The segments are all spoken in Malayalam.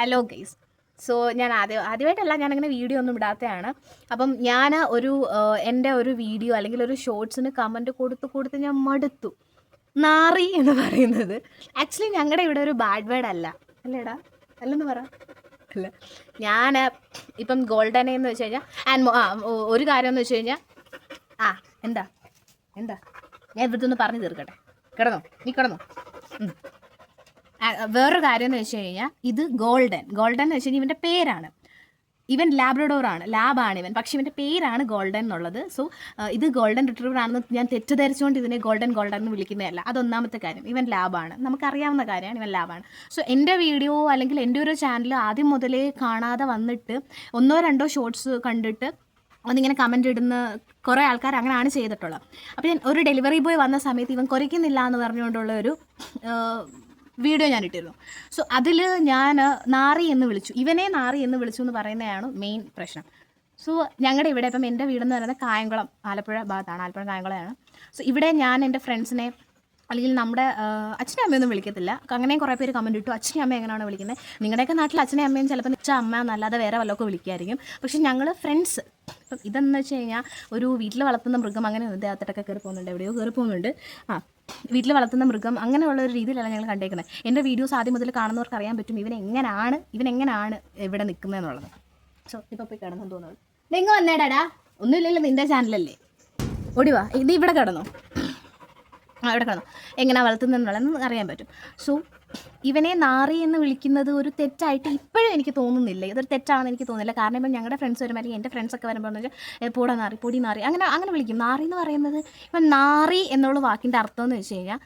ഹലോ ഗൈസ് സോ ഞാൻ ആദ്യം ആദ്യമായിട്ടല്ല ഞാനങ്ങനെ വീഡിയോ ഒന്നും ഇടാത്തതാണ് അപ്പം ഞാൻ ഒരു എന്റെ ഒരു വീഡിയോ അല്ലെങ്കിൽ ഒരു ഷോർട്സിന് കമന്റ് കൊടുത്ത് കൊടുത്ത് ഞാൻ മടുത്തു. നാറി എന്ന് പറയുന്നത്. ആക്ച്വലി ഞങ്ങളുടെ ഇവിടെ ഒരു ബാഡ് വേർഡ് അല്ല. അല്ലേടാ? അല്ലെന്ന് പറ. അല്ല. ഞാൻ ഇപ്പം ഗോൾഡൻ എന്ന് വെച്ച് കഴിഞ്ഞാൽ ആൻഡ് ആ ഒരു കാര്യം എന്ന് വെച്ച് കഴിഞ്ഞാൽ ആ എന്താ? എന്താ? ഞാൻ ഇവിടുത്തെ ഒന്ന് പറഞ്ഞു തീർക്കട്ടെ. കിടന്നോ? നീ കിടന്നോ? വേറൊരു കാര്യം എന്ന് വെച്ച് കഴിഞ്ഞാൽ ഇത് ഗോൾഡൻ. ഗോൾഡൻ എന്ന് വെച്ച് കഴിഞ്ഞാൽ ഇവന്റെ പേരാണ്. ഇവൻ ലാബ്രഡോർ ആണ് ലാബാണ് ഇവൻ. പക്ഷെ ഇവന്റെ പേരാണ് ഗോൾഡൻ എന്നുള്ളത്. സോ ഇത് ഗോൾഡൻ റിട്രീവർ ആണെന്ന് ഞാൻ തെറ്റിദ്ധരിച്ചുകൊണ്ട് ഇതിനെ ഗോൾഡൻ ഗോൾഡൻ എന്ന് വിളിക്കുന്നതല്ല. അതൊന്നാമത്തെ കാര്യം. ഇവൻ ലാബാണ്. നമുക്കറിയാവുന്ന കാര്യമാണ് ഇവൻ ലാബാണ്. സോ എന്റെ വീഡിയോ അല്ലെങ്കിൽ എന്റെ ഒരു ചാനൽ ആദ്യം മുതലേ കാണാതെ വന്നിട്ട് ഒന്നോ രണ്ടോ ഷോർട്സ് കണ്ടിട്ട് ഒന്നിങ്ങനെ കമന്റ് ഇടുന്ന കുറേ ആൾക്കാർ അങ്ങനെയാണ് ചെയ്തിട്ടുള്ളത്. അപ്പോൾ ഞാൻ ഒരു ഡെലിവറി ബോയ് വന്ന സമയത്ത് ഇവൻ കുറയ്ക്കുന്നില്ല എന്ന് പറഞ്ഞുകൊണ്ടുള്ള ഒരു വീഡിയോ ഞാൻ ഇട്ടിരുന്നു. സോ അതിൽ ഞാൻ നാറി എന്ന് വിളിച്ചു. ഇവനെ നാറി എന്ന് വിളിച്ചു എന്ന് പറയുന്നതാണ് മെയിൻ പ്രശ്നം. സോ ഞങ്ങളുടെ ഇവിടെ ഇപ്പം എന്റെ വീടെന്ന് പറയുന്നത് കായംകുളം ആലപ്പുഴ ഭാഗത്താണ്. ആലപ്പുഴ കായംകുളമാണ് സോ ഇവിടെ ഞാൻ എന്റെ ഫ്രണ്ട്സിനെ അല്ലെങ്കിൽ നമ്മുടെ അച്ഛനെ അമ്മയൊന്നും വിളിക്കത്തില്ല. അങ്ങനെ കുറേ പേര് കമന്റ് ഇട്ടു. അച്ഛനെയും അമ്മ എങ്ങനെയാണ് വിളിക്കുന്നത് നിങ്ങളുടെയൊക്കെ നാട്ടിൽ അച്ഛനെയും അമ്മയും ചിലപ്പോൾ അച്ഛ അമ്മ എന്നല്ലാതെ വേറെ വല്ലതൊക്കെ വിളിക്കുമായിരിക്കും പക്ഷെ ഞങ്ങൾ ഫ്രണ്ട്സ് ഇപ്പം ഇതെന്ന് വെച്ച് കഴിഞ്ഞാൽ ഒരു വീട്ടിൽ വളർത്തുന്ന മൃഗം അങ്ങനെ ഇദ്ദേഹത്തിട്ടൊക്കെ കയറി പോകുന്നുണ്ട് എവിടെയോ കയറി പോകുന്നുണ്ട് ആ വീട്ടിൽ വളർത്തുന്ന മൃഗം അങ്ങനെയുള്ള ഒരു രീതിയിലല്ല ഞങ്ങൾ കണ്ടേക്കുന്നത്. എന്റെ വീഡിയോസ് ആദ്യം മുതൽ കാണുന്നവർക്ക് അറിയാൻ പറ്റും ഇവൻ എങ്ങനെയാണ് ഇവൻ എങ്ങനെയാണ് ഇവിടെ നിൽക്കുന്നതെന്നുള്ളത് സോ ഇപ്പോൾ പോയി കിടന്നു തോന്നുന്നു. നിങ്ങൾ വന്നേടാടാ ഒന്നുമില്ലല്ലോ നിന്റെ ചാനലല്ലേ ഓടിവാ ഇത് ഇവിടെ കിടന്നോ. ആ ഇവിടെ കിടന്നു എങ്ങനെ വളർത്തുന്നതെന്നുള്ളതെന്ന് അറിയാൻ പറ്റും. സോ ഇവനെ നാറി എന്ന് വിളിക്കുന്നത് ഒരു തെറ്റായിട്ട് ഇപ്പോഴും എനിക്ക് തോന്നുന്നില്ല. ഇതൊരു തെറ്റാണെന്ന് എനിക്ക് തോന്നുന്നില്ല. കാരണം ഇപ്പം ഞങ്ങളുടെ ഫ്രണ്ട്സ് വരുമ്പോൾ അല്ലെങ്കിൽ എന്റെ ഫ്രണ്ട്സൊക്കെ വരുമ്പോൾ വെച്ചാൽ "ഏ, പോടാ നാറി പൊടി നാറി. അങ്ങനെ അങ്ങനെ വിളിക്കും. നാറി എന്ന് പറയുന്നത് ഇപ്പം നാറി എന്നുള്ള വാക്കിന്റെ അർത്ഥം എന്ന് വെച്ച് കഴിഞ്ഞാൽ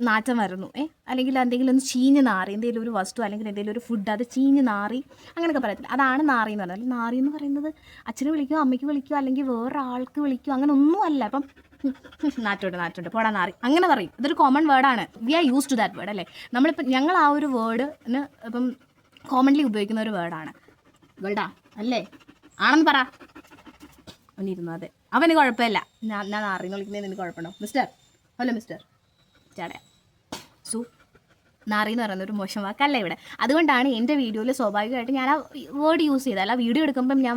നാറ്റം വരുന്നു. ഏ? അല്ലെങ്കിൽ എന്തെങ്കിലും ഒന്ന് ചീഞ്ഞ് നാറി എന്തെങ്കിലും ഒരു വസ്തു അല്ലെങ്കിൽ എന്തെങ്കിലും ഒരു ഫുഡ് അത് ചീഞ്ഞ് നാറി അങ്ങനെയൊക്കെ പറയത്തില്ല. അതാണ് നാറി എന്ന് പറയുന്നത്. നാറി എന്ന് പറയുന്നത് അച്ഛന് വിളിക്കുമോ അമ്മയ്ക്ക് വിളിക്കുമോ അല്ലെങ്കിൽ വേറൊരാൾക്ക് വിളിക്കുമോ അങ്ങനെ ഒന്നും അല്ല. അപ്പം നാറ്റുണ്ട് നാറ്റുണ്ട് പോടാ നാറി. അങ്ങനെ പറയും. ഇതൊരു കോമൺ വേർഡാണ് we are use to that word അല്ലേ? നമ്മളിപ്പം ഞങ്ങൾ ആ ഒരു വേർഡിന് ഇപ്പം കോമൺലി ഉപയോഗിക്കുന്ന ഒരു വേർഡാണ് വേർഡാ അല്ലേ? ആണെന്ന് പറ. അവനിരുന്നു അതെ. അവന് കുഴപ്പമില്ല. ഞാൻ ഞാൻ നാറിന്ന് വിളിക്കുന്നതിന് കുഴപ്പമുണ്ടോ? മിസ്റ്റർ ഹലോ മിസ്റ്റർ ചേട്ടാ നാറി എന്ന് പറയുന്ന ഒരു മോശം വാക്കല്ല ഇവിടെ. അതുകൊണ്ടാണ് എന്റെ വീഡിയോയിൽ സ്വാഭാവികമായിട്ട് ഞാൻ ആ വേർഡ് യൂസ് ചെയ്തത്. അല്ല വീഡിയോ എടുക്കുമ്പം ഞാൻ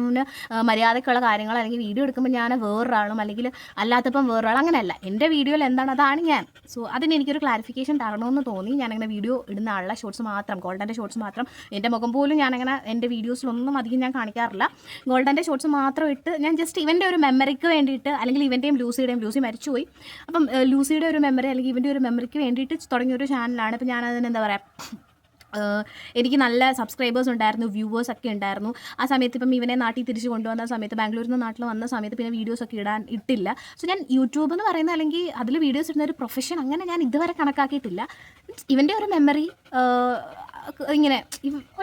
മര്യാദയ്ക്കുള്ള കാര്യങ്ങൾ അല്ലെങ്കിൽ വീഡിയോ എടുക്കുമ്പോൾ ഞാൻ വേറൊരാളും അല്ലെങ്കിൽ അല്ലാത്തപ്പം വേറൊരാൾ അങ്ങനെയല്ല. എന്റെ വീഡിയോയിൽ എന്താണ് അതാണ് ഞാൻ. സോ അതിന് എനിക്കൊരു ക്ലാരിഫിക്കേഷൻ തരണമെന്ന് തോന്നി. ഞാനങ്ങനെ വീഡിയോ ഇടുന്ന ആളുടെ ഷോർട്സ് മാത്രം ഗോൾഡന്റെ ഷോർട്സ് മാത്രം. എന്റെ മുഖം പോലും ഞാനങ്ങനെ എന്റെ വീഡിയോസിലൊന്നും അധികം ഞാൻ കാണിക്കാറില്ല. ഗോൾഡന്റെ ഷോർട്സ് മാത്രം ഇട്ട് ഞാൻ ജസ്റ്റ് ഇവന്റെ ഒരു മെമ്മറിക്ക് വേണ്ടിയിട്ട് അല്ലെങ്കിൽ ഇവന്റെയും ലൂസിയുടെയും ലൂസി മരിച്ചുപോയി. അപ്പം ലൂസിയുടെ ഒരു മെമ്മറി അല്ലെങ്കിൽ ഇവന്റെ ഒരു മെമ്മറിക്ക് വേണ്ടിയിട്ട് തുടങ്ങിയ ഒരു ചാനലാണ് ഇപ്പം ഞാനതിന് എന്താ പറയുക എനിക്ക് നല്ല സബ്സ്ക്രൈബേഴ്സ് ഉണ്ടായിരുന്നു വ്യൂവേഴ്സ് ഒക്കെ ഉണ്ടായിരുന്നു. ആ സമയത്ത് ഇപ്പം ഇവനെ നാട്ടിൽ തിരിച്ച് കൊണ്ടുവന്ന സമയത്ത് ബാംഗ്ലൂരിൽ നിന്ന് നാട്ടിൽ വന്ന സമയത്ത് പിന്നെ വീഡിയോസ് ഒക്കെ ഇടാൻ ഇട്ടില്ല. സോ ഞാൻ യൂട്യൂബ് എന്ന് പറയുന്ന അല്ലെങ്കിൽ അതിൽ വീഡിയോസ് ഇടുന്ന ഒരു പ്രൊഫഷൻ അങ്ങനെ ഞാൻ ഇതുവരെ കണക്കാക്കിയിട്ടില്ല. മീൻസ് ഇവന്റെ ഒരു മെമ്മറി ഇങ്ങനെ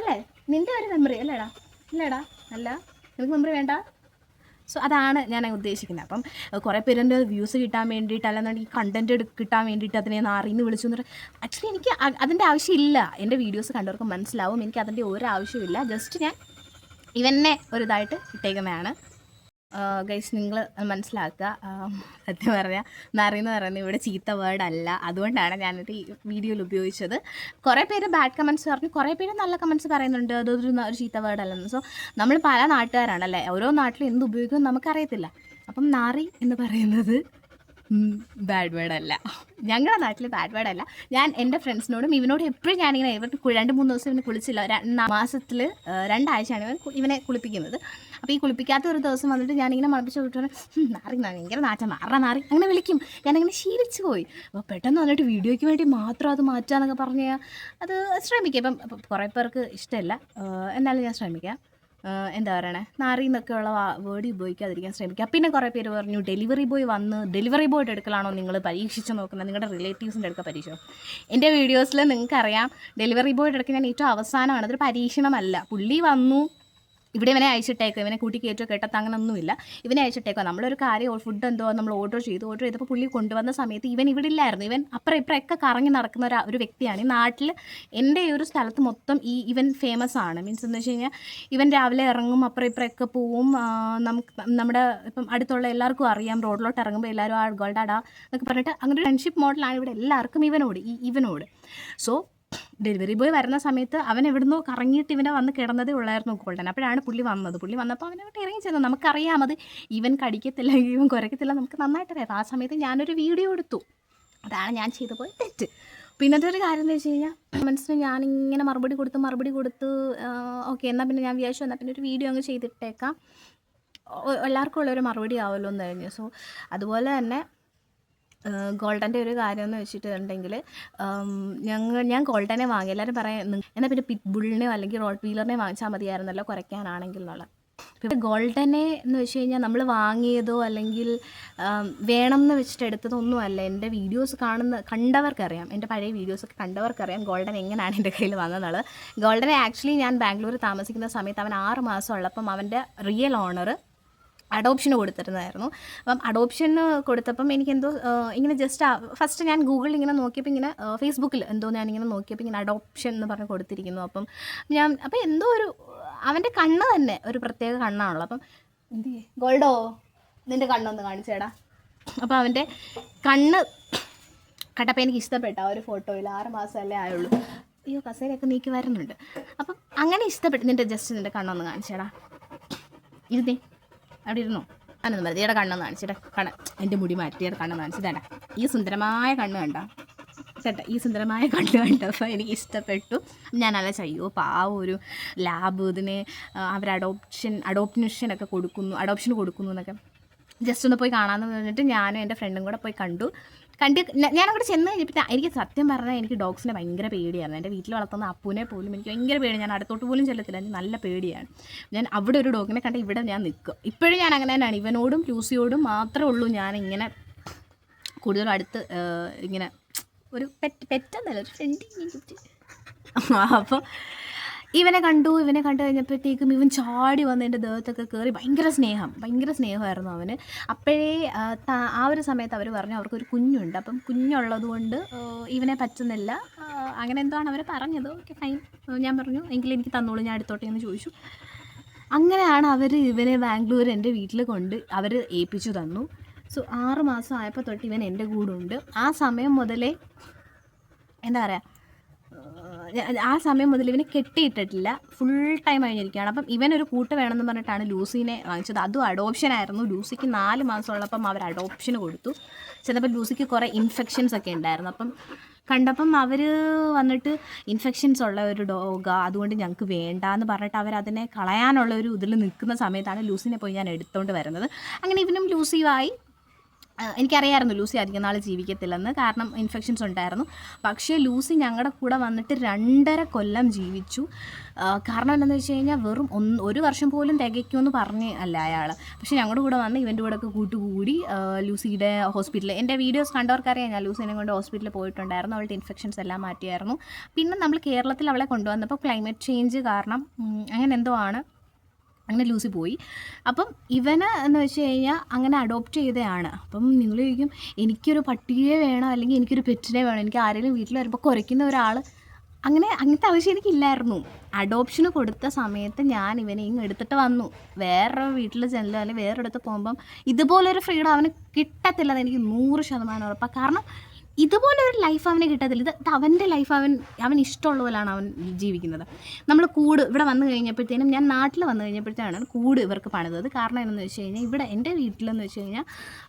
അല്ലേ? നിന്റെ ഒരു മെമ്മറി അല്ലേടാ? അല്ലേടാ അല്ല? നിനക്ക് മെമ്മറി വേണ്ട? സോ അതാണ് ഞാൻ ഉദ്ദേശിക്കുന്നത്. അപ്പം കുറേ പേരുടെ വ്യൂസ് കിട്ടാൻ വേണ്ടിയിട്ട് അല്ലെന്നുണ്ടെങ്കിൽ കണ്ടന്റ് കിട്ടാൻ വേണ്ടിയിട്ട് അതിനെ നാറിന്ന് വിളിച്ചു എന്ന് പറഞ്ഞാൽ ആക്ച്വലി എനിക്ക് അതിന്റെ ആവശ്യമില്ല. എന്റെ വീഡിയോസ് കണ്ടവർക്ക് മനസ്സിലാവും. എനിക്ക് അതിന്റെ ഒരു ആവശ്യമില്ല ജസ്റ്റ് ഞാൻ ഇവനെ ഒരു ഇതായിട്ട് ഇട്ടേക്കുന്നതാണ്. ഗൈസ് നിങ്ങൾ മനസ്സിലാക്കുക. സത്യം പറഞ്ഞാൽ നറിയെന്ന് പറയുന്നത് ഇവിടെ ചീത്ത വേർഡ് അല്ല. അതുകൊണ്ടാണ് ഞാനിത് ഈ വീഡിയോയിൽ ഉപയോഗിച്ചത്. കുറേ പേര് ബാഡ് കമൻസ് പറഞ്ഞു. കുറേ പേര് നല്ല കമൻസ് പറയുന്നുണ്ട്. അതൊരു ഒരു ചീത്ത വേർഡ് അല്ലെന്ന്. സോ നമ്മൾ പല നാട്ടുകാരാണല്ലേ ഓരോ നാട്ടിലും എന്ത് ഉപയോഗിക്കുമെന്ന് നമുക്കറിയത്തില്ല. അപ്പം നാറി എന്ന് പറയുന്നത് ബാഡ് വേർഡ് അല്ല. ഞങ്ങളുടെ നാട്ടിൽ ബാഡ് വേർഡ് അല്ല. ഞാൻ എന്റെ ഫ്രണ്ട്സിനോടും ഇവനോട് എപ്പോഴും ഞാനിങ്ങനെ ഇവർ രണ്ട് മൂന്ന് ദിവസം ഇവനെ കുളിച്ചില്ല. മാസത്തിൽ രണ്ടാഴ്ചയാണ് ഇവൻ ഇവനെ കുളിപ്പിക്കുന്നത്. അപ്പോൾ ഈ കുളിപ്പിക്കാത്ത ഒരു ദിവസം വന്നിട്ട് ഞാനിങ്ങനെ മണപ്പിച്ച് വിട്ടു നാറി ഭയങ്കര നാറ്റം. മാറ നാറി. അങ്ങനെ വിളിക്കും. ഞാനങ്ങനെ ശീലിച്ചു പോയി. അപ്പോൾ പെട്ടെന്ന് വന്നിട്ട് വീഡിയോയ്ക്ക് വേണ്ടി മാത്രം അത് മാറ്റാന്നൊക്കെ പറഞ്ഞാൽ അത് ശ്രമിക്കാം. ഇപ്പം കുറേ പേർക്ക് ഇഷ്ടമല്ല എന്നാലും ഞാൻ ശ്രമിക്കാം. എന്താ പറയണേ? നാറി എന്നൊക്കെയുള്ള വേർഡ് ഉപയോഗിക്കാതിരിക്കാൻ ശ്രമിക്കുക. പിന്നെ കുറേ പേര് പറഞ്ഞു ഡെലിവറി ബോയ് വന്ന് ഡെലിവറി ബോയുടെ അടുക്കലാണോ നിങ്ങൾ പരീക്ഷിച്ച് നോക്കുന്നത്? നിങ്ങളുടെ റിലേറ്റീവ്സിന്റെ അടുക്ക പരീക്ഷ. എന്റെ വീഡിയോസിൽ നിങ്ങൾക്കറിയാം ഡെലിവറി ബോയുടെ അടുക്ക ഞാൻ ഏറ്റവും അവസാനമാണ്. അതൊരു പരീക്ഷണമല്ല. പുള്ളി വന്നു ഇവിടെ ഇവനെ അയച്ചിട്ടേക്കോ ഇവനെ കൂട്ടി കയറ്റോ കേട്ടത്ത് അങ്ങനൊന്നുമില്ല. ഇവനെ അയച്ചിട്ടേക്കോ. നമ്മളൊരു കാര്യം ഫുഡ് എന്തോ നമ്മൾ ഓർഡർ ചെയ്തു ഓർഡർ ചെയ്തപ്പോൾ പുള്ളി കൊണ്ടുവന്ന സമയത്ത് ഇവൻ ഇവിടെ ഇല്ലായിരുന്നു. ഇവൻ അപ്പുറം ഇപ്പുറമൊക്കെ കറങ്ങി നടക്കുന്ന ഒരു ഒരു വ്യക്തിയാണ്. ഈ നാട്ടിൽ എന്റെ ഈ ഒരു സ്ഥലത്ത് മൊത്തം ഈ ഇവൻ ഫേമസ് ആണ്. മീൻസ് എന്ന് വെച്ച് കഴിഞ്ഞാൽ ഇവൻ രാവിലെ ഇറങ്ങും അപ്പുറം ഇപ്പുറമൊക്കെ പോവും. നമുക്ക് നമ്മുടെ ഇപ്പം അടുത്തുള്ള എല്ലാവർക്കും അറിയാം റോഡിലോട്ട് ഇറങ്ങുമ്പോൾ എല്ലാവരും ആ ഗോൾഡാടാ എന്നൊക്കെ പറഞ്ഞിട്ട് അങ്ങനെ ഒരു ഫ്രണ്ട്ഷിപ്പ് മോഡലാണ് ഇവിടെ എല്ലാവർക്കും ഇവനോട് ഈ ഇവനോട്. സോ ഡെലിവറി ബോയ് വരുന്ന സമയത്ത് അവൻ എവിടുന്നോ കറങ്ങിയിട്ട് ഇവനെ വന്ന് കിടന്നതേ ഉള്ളായിരുന്നു ഗോൾഡൻ. അപ്പോഴാണ് പുള്ളി വന്നത്. പുള്ളി വന്നപ്പോൾ അവനോട്ട് ഇറങ്ങി ചെന്നു. നമുക്കറിയാം അത് ഇവൻ കടിക്കത്തില്ല ഇവൻ കുരക്കത്തില്ല നമുക്ക് നന്നായിട്ട് അറിയാം. ആ സമയത്ത് ഞാനൊരു വീഡിയോ എടുത്തു. അതാണ് ഞാൻ ചെയ്തു പോയ തെറ്റ്. പിന്നത്തെ ഒരു കാര്യം എന്ന് വെച്ച് കഴിഞ്ഞാൽ മനസ്സിന് ഞാനിങ്ങനെ മറുപടി കൊടുത്ത് മറുപടി കൊടുത്ത് ഓക്കെ എന്നാൽ പിന്നെ ഞാൻ വിചാരിച്ചു എന്നാൽ പിന്നെ ഒരു വീഡിയോ അങ്ങ് ചെയ്തിട്ടേക്കാം. എല്ലാവർക്കും ഉള്ളൊരു മറുപടി ആവുമല്ലോ എന്ന് കഴിഞ്ഞു. സോ അതുപോലെ തന്നെ ഗോൾഡന്റെ ഒരു കാര്യം എന്ന് വെച്ചിട്ടുണ്ടെങ്കിൽ ഞങ്ങൾ ഞാൻ ഗോൾഡനെ വാങ്ങി. എല്ലാവരും പറയാം "നി- എന്നാൽ പിന്നെ പിറ്റ് ബുള്ളിനെയോ അല്ലെങ്കിൽ റോഡ് വീലറിനെ വാങ്ങിച്ചാൽ മതിയായിരുന്നല്ലോ കുറയ്ക്കാനാണെങ്കിൽ എന്നുള്ള പിന്നെ ഗോൾഡനെ എന്ന് വെച്ച് കഴിഞ്ഞാൽ നമ്മൾ വാങ്ങിയതോ അല്ലെങ്കിൽ വേണം എന്ന് വെച്ചിട്ട് എടുത്തതൊന്നുമല്ല. എന്റെ വീഡിയോസ് കാണുന്ന കണ്ടവർക്കറിയാം. എന്റെ പഴയ വീഡിയോസൊക്കെ കണ്ടവർക്കറിയാം ഗോൾഡൻ എങ്ങനെയാണ് എന്റെ കയ്യിൽ വന്നതെന്നുള്ളത്. ഗോൾഡനെ ആക്ച്വലി ഞാൻ ബാംഗ്ലൂർ താമസിക്കുന്ന സമയത്ത് അവൻ ആറ് മാസം ഉള്ളപ്പം അവന്റെ റിയൽ ഓണർ അഡോപ്ഷന് കൊടുത്തിരുന്നതായിരുന്നു. അപ്പം അഡോപ്ഷന് കൊടുത്തപ്പം എനിക്ക് എന്തോ ഇങ്ങനെ ജസ്റ്റ് ഫസ്റ്റ് ഞാൻ ഗൂഗിളിൽ ഇങ്ങനെ നോക്കിയപ്പോൾ ഇങ്ങനെ ഫേസ്ബുക്കിൽ എന്തോ ഞാൻ ഇങ്ങനെ നോക്കിയപ്പോൾ ഇങ്ങനെ അഡോപ്ഷൻ എന്ന് പറഞ്ഞ് കൊടുത്തിരിക്കുന്നു. അപ്പം ഞാൻ അപ്പം എന്തോ ഒരു അവന്റെ കണ്ണ് തന്നെ ഒരു പ്രത്യേക കണ്ണാണല്ലോ. അപ്പം എന്ത് ഗോൾഡോ നിന്റെ കണ്ണൊന്ന് കാണിച്ചേടാ. അപ്പോൾ അവന്റെ കണ്ണ് കട്ടപ്പം എനിക്ക് ഇഷ്ടപ്പെട്ട ആ ഒരു ഫോട്ടോയിൽ ആറ് മാസമല്ലേ ആയുള്ളൂ. അയ്യോ കസേരയൊക്കെ നീക്കി വരുന്നുണ്ട്. അപ്പം അങ്ങനെ ഇഷ്ടപ്പെട്ടു നിന്റെ ജസ്റ്റ് നിന്റെ കണ്ണൊന്ന് കാണിച്ചേടാ. ഇരുന്നേ. അവിടെ ഇരുന്നോ? അനൊന്നും വെറുതെ കണ്ണെന്ന് കാണിച്ചിട്ട് കണ എന്റെ മുടി മാറ്റിയുടെ കണ്ണ് കാണിച്ചിട്ടാ ഈ സുന്ദരമായ കണ്ണ് കണ്ട. ചേട്ടാ ഈ സുന്ദരമായ കണ്ണ് കണ്ടപ്പോൾ എനിക്ക് ഇഷ്ടപ്പെട്ടു. ഞാൻ അല്ല ചെയ്യോ. പാവം ഒരു ലാബ് ഇതിന് അവർ അഡോപ്ഷൻ അഡോപ്ഷനൊക്കെ കൊടുക്കുന്നു. അഡോപ്ഷൻ കൊടുക്കുന്നു എന്നൊക്കെ. ജസ്റ്റ് ഒന്ന് പോയി കാണാമെന്ന് പറഞ്ഞിട്ട് ഞാനും എന്റെ ഫ്രണ്ടും കൂടെ പോയി കണ്ടു. കണ്ട് ഞാൻ ചെന്ന് കഴിഞ്ഞപ്പോൾ എനിക്ക് സത്യം പറഞ്ഞാൽ എനിക്ക് ഡോഗ്സിനെ ഭയങ്കര പേടിയായിരുന്നു. എന്റെ വീട്ടിൽ വളർത്തുന്ന അപ്പൂനെ പോലും എനിക്ക് ഭയങ്കര പേടി ഞാൻ അടുത്തോട്ട് പോലും ചെല്ലത്തില്ല. എനിക്ക് നല്ല പേടിയാണ്. ഞാൻ അവിടെ ഒരു ഡോഗിനെ കണ്ട ഇവിടെ ഞാൻ നിൽക്കും. ഇപ്പോഴും ഞാൻ അങ്ങനെ തന്നെയാണ്. ഇവനോടും ലൂസിയോടും മാത്രമേ ഉള്ളൂ ഞാൻ ഇങ്ങനെ കൂടുതലും അടുത്ത് ഇങ്ങനെ ഒരു പെറ്റ് പെറ്റെന്നല്ല ഒരു ഫ്രണ്ട് അപ്പോൾ ഇവനെ കണ്ടു ഇവനെ കണ്ടു കഴിഞ്ഞപ്പോഴത്തേക്കും ഇവൻ ചാടി വന്ന് എന്റെ ദേഹത്തൊക്കെ കയറി ഭയങ്കര സ്നേഹം ഭയങ്കര സ്നേഹമായിരുന്നു അവന്. അപ്പോഴേ ആ, ഒരു സമയത്ത് അവർ പറഞ്ഞു അവർക്കൊരു കുഞ്ഞുണ്ട്. അപ്പം കുഞ്ഞുള്ളത് കൊണ്ട് ഇവനെ പറ്റുന്നില്ല. അങ്ങനെ അങ്ങനെ എന്താണ് അവർ പറഞ്ഞത്? Okay fine. ഞാൻ പറഞ്ഞു എങ്കിലും എനിക്ക് തന്നോളൂ ഞാൻ എടുത്തോട്ടെ എന്ന് ചോദിച്ചു. അങ്ങനെയാണ് അവർ ഇവനെ ബാംഗ്ലൂർ എന്റെ വീട്ടിൽ കൊണ്ട് അവർ ഏൽപ്പിച്ചു തന്നു. സോ ആറ് മാസം ആയപ്പോൾ തൊട്ട് ഇവൻ എന്റെ കൂടെ ഉണ്ട്. ആ സമയം മുതലേ എന്താ പറയുക ആ സമയം മുതൽ ഇവനെ കെട്ടിയിട്ടിട്ടില്ല. ഫുൾ ടൈം കഴിഞ്ഞിരിക്കുകയാണ് അപ്പം ഇവനൊരു കൂട്ട് വേണമെന്ന് പറഞ്ഞിട്ടാണ് ലൂസിനെ വാങ്ങിച്ചത്. അതും അഡോപ്ഷൻ ആയിരുന്നു. ലൂസിക്ക് നാല് മാസമുള്ളപ്പം അവർ അഡോപ്ഷന് കൊടുത്തു. ചിലപ്പോൾ ലൂസിക്ക് കുറേ ഇൻഫെക്ഷൻസ് ഒക്കെ ഉണ്ടായിരുന്നു. അപ്പം കണ്ടപ്പം അവർ വന്നിട്ട് ഇൻഫെക്ഷൻസ് ഉള്ള ഒരു ഡോഗ അതുകൊണ്ട് ഞങ്ങൾക്ക് വേണ്ട എന്ന് പറഞ്ഞിട്ട് അവർ അതിനെ കളയാനുള്ള ഒരു ഇതിൽ നിൽക്കുന്ന സമയത്താണ് ലൂസിനെ പോയി ഞാൻ എടുത്തുകൊണ്ട് വരുന്നത്. അങ്ങനെ ഇവനും ലൂസിയുമായി ആ, എനിക്കറിയായിരുന്നു ലൂസി അധികം നാൾ ജീവിക്കത്തില്ലെന്ന്. കാരണം ഇൻഫെക്ഷൻസ് ഉണ്ടായിരുന്നു. പക്ഷേ ലൂസി ഞങ്ങളുടെ കൂടെ വന്നിട്ട് രണ്ടര കൊല്ലം ജീവിച്ചു. കാരണം എന്താണെന്ന് വെച്ച് കഴിഞ്ഞാൽ വെറും ഒന്ന് ഒരു വർഷം പോലും തികയ്ക്കുമെന്ന് പറഞ്ഞ് അല്ല അയാൾ പക്ഷേ ഞങ്ങളുടെ കൂടെ വന്ന് ഇവന്റെ കൂടെ ഒക്കെ കൂട്ടുകൂടി ലൂസിയുടെ ഹോസ്പിറ്റലിൽ എന്റെ വീഡിയോസ് കണ്ടവർക്കറിയാം ഞാൻ ലൂസിനെ കൊണ്ട് ഹോസ്പിറ്റലിൽ പോയിട്ടുണ്ടായിരുന്നു. അവളുടെ ഇൻഫെക്ഷൻസ് എല്ലാം മാറ്റിയായിരുന്നു. പിന്നെ നമ്മൾ കേരളത്തിൽ അവളെ കൊണ്ടുവന്നപ്പോൾ ക്ലൈമറ്റ് ചേഞ്ച് കാരണം അങ്ങനെ എന്തോ ആണ്. അങ്ങനെ ലൂസി പോയി. അപ്പം ഇവന് എന്ന് വെച്ച് കഴിഞ്ഞാൽ അങ്ങനെ അഡോപ്റ്റ് ചെയ്തതാണ് അപ്പം നിങ്ങൾ ചോദിക്കും എനിക്കൊരു പട്ടിയെ വേണം? അല്ലെങ്കിൽ എനിക്കൊരു പെറ്റിനെ വേണം? എനിക്ക് ആരെങ്കിലും വീട്ടിൽ വരുമ്പോൾ കുരയ്ക്കുന്ന ഒരാൾ അങ്ങനെ അങ്ങനത്തെ ആവശ്യം എനിക്കില്ലായിരുന്നു. അഡോപ്ഷന് കൊടുത്ത സമയത്ത് ഞാൻ ഇവനെ ഇങ്ങ് എടുത്തിട്ട് വന്നു. വേറെ വീട്ടിൽ ചെല്ലുക അല്ലെങ്കിൽ വേറെ ഇടത്ത് പോകുമ്പം ഇതുപോലൊരു ഫ്രീഡം അവന് കിട്ടത്തില്ലെന്ന് എനിക്ക് നൂറ് ശതമാനം ഉറപ്പാണ് കാരണം ഇതുപോലെ ഒരു ലൈഫ് അവന് കിട്ടത്തില്ല. ഇത് അവന്റെ ലൈഫ് അവൻ അവൻ ഇഷ്ടമുള്ള പോലെയാണ് അവൻ ജീവിക്കുന്നത്. നമ്മൾ കൂട് ഇവിടെ വന്നു കഴിഞ്ഞപ്പോഴത്തേനും ഞാൻ നാട്ടിൽ വന്നു കഴിഞ്ഞപ്പോഴത്തേനാണ് കൂട് ഇവർക്ക് പണിതത്. കാരണം എന്താണെന്ന് വെച്ച് കഴിഞ്ഞാൽ ഇവിടെ എന്റെ വീട്ടിലെന്ന് വെച്ച് കഴിഞ്ഞാൽ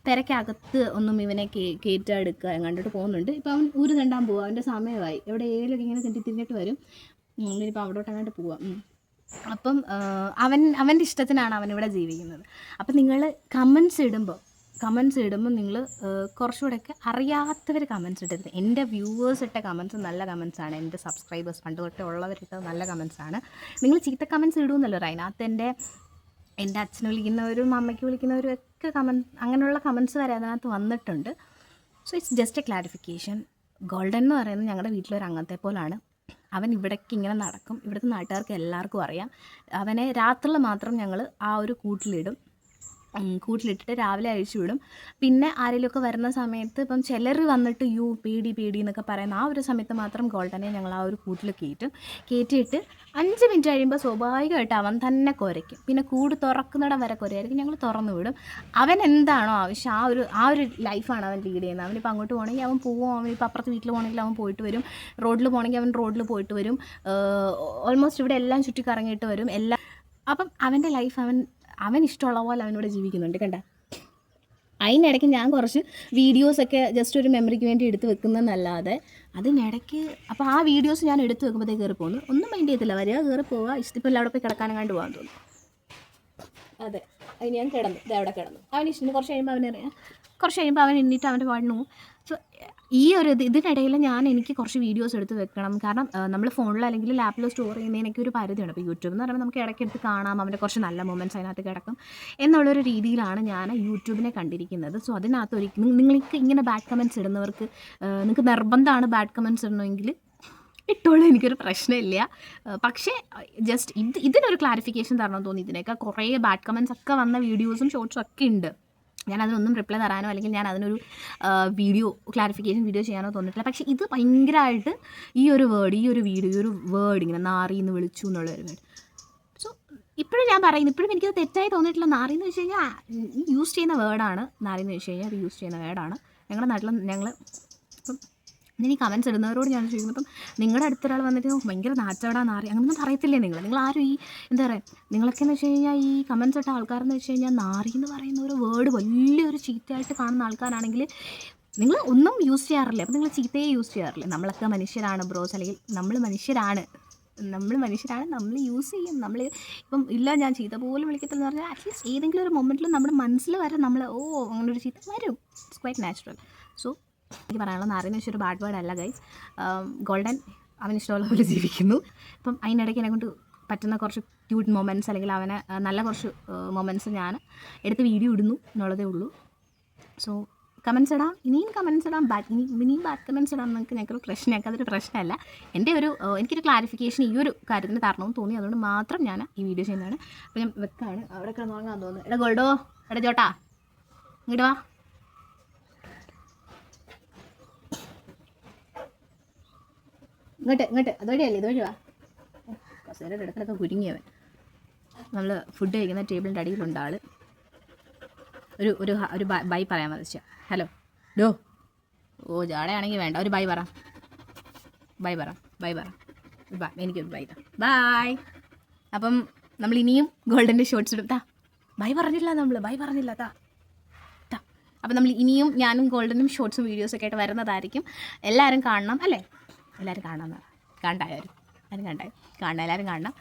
പെരക്കകത്ത് ഒന്നും ഇവനെ കയറ്റെടുക്കുക കണ്ടിട്ട് പോകുന്നുണ്ട്. ഇപ്പോൾ അവൻ ഊര് തണ്ടാൻ പോവുക അവന്റെ സമയമായി. എവിടെ ഏലൊക്കെ ഇങ്ങനെ തിണ്ടി തിന്നിട്ട് വരും. ഇനിയിപ്പോൾ അവിടോട്ട് അങ്ങോട്ട് പോവാം. അപ്പം അവൻ അവന്റെ ഇഷ്ടത്തിനാണ് അവൻ ഇവിടെ ജീവിക്കുന്നത്. അപ്പം നിങ്ങൾ കമൻസ് ഇടുമ്പോൾ കമൻസ് ഇടുമ്പോൾ നിങ്ങൾ കുറച്ചുകൂടെയൊക്കെ അറിയാത്തവർ കമൻസ് ഇട്ടരുത് എന്റെ വ്യൂവേഴ്സ് ഇട്ട കമൻസ് നല്ല കമൻസ് ആണ്. എന്റെ സബ്സ്ക്രൈബേഴ്സ് പണ്ട് തൊട്ടേ ഉള്ളവരിട്ടത് നല്ല കമൻസ് ആണ്. നിങ്ങൾ ചീത്ത കമൻസ് ഇടുമെന്നല്ലോ അതിനകത്ത് എന്റെ എന്റെ അച്ഛനെ വിളിക്കുന്നവരും അമ്മയ്ക്ക് വിളിക്കുന്നവരും ഒക്കെ കമൻ അങ്ങനെയുള്ള കമൻസ് വരെ അതിനകത്ത് വന്നിട്ടുണ്ട്. So it's just a clarification Golden എന്ന് പറയുന്നത് ഞങ്ങളുടെ വീട്ടിലൊരു അംഗത്തെ പോലാണ്. അവൻ ഇവിടേക്ക് ഇങ്ങനെ നടക്കും. ഇവിടുത്തെ നാട്ടുകാർക്ക് എല്ലാവർക്കും അറിയാം. അവനെ രാത്രിയിൽ മാത്രം ഞങ്ങൾ ആ ഒരു കൂട്ടിലിടും. കൂട്ടിലിട്ടിട്ട് രാവിലെ അഴിച്ചു വിടും. പിന്നെ ആരെങ്കിലുമൊക്കെ വരുന്ന സമയത്ത് ഇപ്പം ചിലർ വന്നിട്ട് യു പേടി പേടി എന്നൊക്കെ പറയുന്ന ആ ഒരു സമയത്ത് മാത്രം ഗോൾഡനെ ഞങ്ങൾ ആ ഒരു കൂട്ടിൽ കയറ്റും. കയറ്റിയിട്ട് അഞ്ച് മിനിറ്റ് കഴിയുമ്പോൾ സ്വാഭാവികമായിട്ട് അവൻ തന്നെ കുരയ്ക്കും. പിന്നെ കൂട് തുറക്കുന്നിടം വരെ കുരയായിരിക്കും. ഞങ്ങൾ തുറന്നു വിടും. അവൻ എന്താണോ ആവശ്യം ആ ഒരു ആ ഒരു ലൈഫാണ് അവൻ ലീഡ് ചെയ്യുന്നത്. അവനിപ്പോൾ അങ്ങോട്ട് പോകണമെങ്കിൽ അവൻ പോവും. അവനിപ്പോൾ അപ്പുറത്ത് വീട്ടിൽ പോകണമെങ്കിൽ അവൻ പോയിട്ട് വരും. റോഡിൽ പോകണമെങ്കിൽ അവൻ റോഡിൽ പോയിട്ട് വരും. ഓൾമോസ്റ്റ് ഇവിടെ എല്ലാം ചുറ്റി കറങ്ങിയിട്ട് വരും. എല്ലാം അപ്പം അവന്റെ ലൈഫ് അവൻ അവൻ ഇഷ്ടമുള്ള പോലെ അവനിവിടെ ജീവിക്കുന്നുണ്ട് കണ്ട? അതിനിടയ്ക്ക് ഞാൻ കുറച്ച് വീഡിയോസൊക്കെ ജസ്റ്റ് ഒരു മെമ്മറിക്ക് വേണ്ടി എടുത്ത് വെക്കുന്നതെന്നല്ലാതെ അതിനിടയ്ക്ക് അപ്പോൾ ആ വീഡിയോസ് ഞാൻ എടുത്ത് വെക്കുമ്പോഴത്തേക്ക് കയറി പോകുന്നു ഒന്നും മൈൻഡ് ചെയ്യത്തില്ല. വരിക കയറി പോവുക. ഇഷ്ടത്തിൽ അവിടെ പോയി കിടക്കാനും കണ്ടു പോകാൻ തോന്നുന്നു അതെ. അത് ഞാൻ കിടന്നു. ഇത് അവിടെ കിടന്നു. അവൻ ഇഷ്ടം കുറച്ച് കഴിയുമ്പോൾ അവനറിയാം കുറച്ച് കഴിയുമ്പോൾ അവൻ എണ്ണീറ്റ് അവന്റെ പാടിനു സോ ഈ ഒരു ഇത് ഇതിനിടയിൽ ഞാൻ എനിക്ക് കുറച്ച് വീഡിയോസ് എടുത്ത് വെക്കണം. കാരണം നമ്മൾ ഫോണിൽ അല്ലെങ്കിൽ ലാപ്പിലോ സ്റ്റോർ ചെയ്യുന്നതിനൊക്കെ ഒരു പരിധിയുണ്ട്. അപ്പോൾ യൂട്യൂബ് എന്ന് പറയുമ്പോൾ നമുക്ക് ഇടയ്ക്കെടുത്ത് കാണാം. അവന്റെ കുറച്ച് നല്ല മൊമെന്റ്സ് അതിനകത്ത് കിടക്കും. എന്നുള്ളൊരു രീതിയിലാണ് ഞാൻ യൂട്യൂബിനെ കണ്ടിരിക്കുന്നത്. സോ അതിനകത്ത് ഒരിക്കലും നിങ്ങൾക്ക് ഇങ്ങനെ ബാഡ് കമന്റ്സ് ഇടുന്നവർക്ക് നിങ്ങൾക്ക് നിർബന്ധമാണ് ബാഡ് കമന്റ്സ് ഇടണമെങ്കിൽ ഇട്ടോളൂ. എനിക്കൊരു പ്രശ്നമില്ല. പക്ഷേ ജസ്റ്റ് ഇത് ഇതിനൊരു ക്ലാരിഫിക്കേഷൻ തരണം തോന്നി ഇതിനൊക്കെ കുറേ ബാഡ് കമൻസ് ഒക്കെ വന്ന വീഡിയോസും ഷോർട്സും ഒക്കെ ഉണ്ട്. ഞാൻ അതിനൊന്നും റിപ്ലൈ തരാനോ അല്ലെങ്കിൽ ഞാൻ അതിനൊരു വീഡിയോ ക്ലാരിഫിക്കേഷൻ വീഡിയോ ചെയ്യാനോ തോന്നിയിട്ടില്ല. പക്ഷേ ഇത് ഭയങ്കരമായിട്ട് ഈ ഒരു വേർഡ് ഈ ഒരു വീഡിയോ ഈ ഒരു വേർഡ് ഇങ്ങനെ നാറി എന്ന് വിളിച്ചു എന്നുള്ള ഒരു വേർഡ് സോ ഇപ്പോഴും ഞാൻ പറയുന്നു ഇപ്പോഴും എനിക്കത് തെറ്റായി തോന്നിയിട്ടില്ല. നാറി എന്ന് വെച്ച് കഴിഞ്ഞാൽ യൂസ് ചെയ്യുന്ന വേർഡാണ് നാറി എന്ന് വെച്ച് കഴിഞ്ഞാൽ അത് യൂസ് ചെയ്യുന്ന വേർഡാണ് ഞങ്ങളുടെ നാട്ടിൽ ഞങ്ങൾ ഇപ്പം ഇനി കമൻസ് ഇടുന്നവരോട് ഞാൻ ചോദിക്കുന്നത് ഇപ്പം നിങ്ങളുടെ അടുത്തൊരാൾ വന്നിട്ട് "ഓ, ഭയങ്കര നാച്ചവടാ നാറി. അങ്ങനെയൊന്നും പറയത്തില്ലേ നിങ്ങൾ നിങ്ങൾ ആരും ഈ എന്താ പറയുക നിങ്ങളൊക്കെ എന്ന് വെച്ച് കഴിഞ്ഞാൽ ഈ കമൻസ് ഇട്ട ആൾക്കാരെന്ന് വെച്ച് കഴിഞ്ഞാൽ നാറി എന്ന് പറയുന്ന ഒരു വേർഡ് വലിയൊരു ചീത്തയായിട്ട് കാണുന്ന ആൾക്കാരാണെങ്കിൽ നിങ്ങൾ ഒന്നും യൂസ് ചെയ്യാറില്ല. അപ്പം നിങ്ങൾ ചീത്തയെ യൂസ് ചെയ്യാറില്ല. നമ്മളൊക്കെ മനുഷ്യരാണ് ബ്രോസ് അല്ലെങ്കിൽ നമ്മൾ മനുഷ്യരാണ്. നമ്മൾ മനുഷ്യരാണ് നമ്മൾ യൂസ് ചെയ്യും. നമ്മൾ ഇപ്പം ഇല്ല ഞാൻ ചീത്ത പോലും വിളിക്കത്തില്ലെന്ന് പറഞ്ഞാൽ അറ്റ്ലീസ്റ്റ് ഏതെങ്കിലും ഒരു മൊമെന്റിൽ നമ്മുടെ മനസ്സിൽ വരെ നമ്മൾ ഓ അങ്ങനെ ഒരു ചീത്ത വരും. ഇറ്റ്സ് ക്വൈറ്റ് നാച്ചുറൽ സോ എനിക്ക് പറയാനുള്ള നാറിയെന്ന് വെച്ചൊരു ബാഡ് വേർഡ് അല്ല ഗൈസ് ഗോൾഡൻ അവന് ഇഷ്ടമുള്ള പോലെ ജീവിക്കുന്നു. അപ്പം അതിനിടയ്ക്ക് എന്നെ കൊണ്ട് പറ്റുന്ന കുറച്ച് ക്യൂട്ട് മൊമെന്റ്സ് അല്ലെങ്കിൽ അവനെ നല്ല കുറച്ച് മൊമെന്റ്സ് ഞാൻ എടുത്ത് വീഡിയോ ഇടുന്നു എന്നുള്ളതേ ഉള്ളൂ. സോ കമൻസ് ഇടാം. ഇനിയും കമൻസ് ഇടാം. ബാഡ് ഇനി ഇനിയും ബാഡ് കമൻസ് ഇടാം നിങ്ങൾക്ക് ഞങ്ങൾക്കൊരു പ്രശ്നം ഞങ്ങൾക്ക് അതൊരു പ്രശ്നമല്ല. എന്റെ ഒരു എനിക്കൊരു ക്ലാരിഫിക്കേഷൻ ഈ ഒരു കാര്യത്തിന് തരണമെന്ന് തോന്നി. അതുകൊണ്ട് മാത്രം ഞാൻ ഈ വീഡിയോ ചെയ്യുന്നതാണ്. അപ്പോൾ ഞാൻ വെക്കാണ്. അവിടെ കിടന്ന് ഉറങ്ങാൻ തോന്നുന്നു. എടാ ഗോൾഡോ എടാ ചോട്ടാ ഇങ്ങോട്ട് വാ. ഇങ്ങോട്ട് ഇങ്ങോട്ട്. അതുവഴിയല്ലേ ഇതുവഴി വാ. കസേരയുടെ ഇടക്കിലൊക്കെ കുരുങ്ങിയവൻ നമ്മൾ ഫുഡ് കഴിക്കുന്ന ടേബിളിന്റെ അടിയിലുണ്ട് ആൾ ഒരു ഒരു ഒരു ബൈ- പറയാൻ മതിച്ച ഹലോ ഡോ. ഓ ജാടയാണെങ്കിൽ വേണ്ട. ഒരു ബൈ പറ. ബൈ പറ. ബൈ പറ. ബൈ എനിക്കൊരു ബൈ താ. ബായ് അപ്പം നമ്മൾ ഇനിയും ഗോൾഡന്റെ ഷോർട്സ് ഇടും. താ. ബൈ പറഞ്ഞില്ല നമ്മൾ ബൈ പറഞ്ഞില്ല. താ. അപ്പം നമ്മൾ ഇനിയും ഞാനും ഗോൾഡനും ഷോർട്സും വീഡിയോസൊക്കെ ആയിട്ട് വരുന്നതായിരിക്കും. എല്ലാവരും കാണണം അല്ലേ? എല്ലാവരും കാണണം കണ്ടായാലും എല്ലാവരും കണ്ടായി? കാണണം. എല്ലാവരും കാണണം.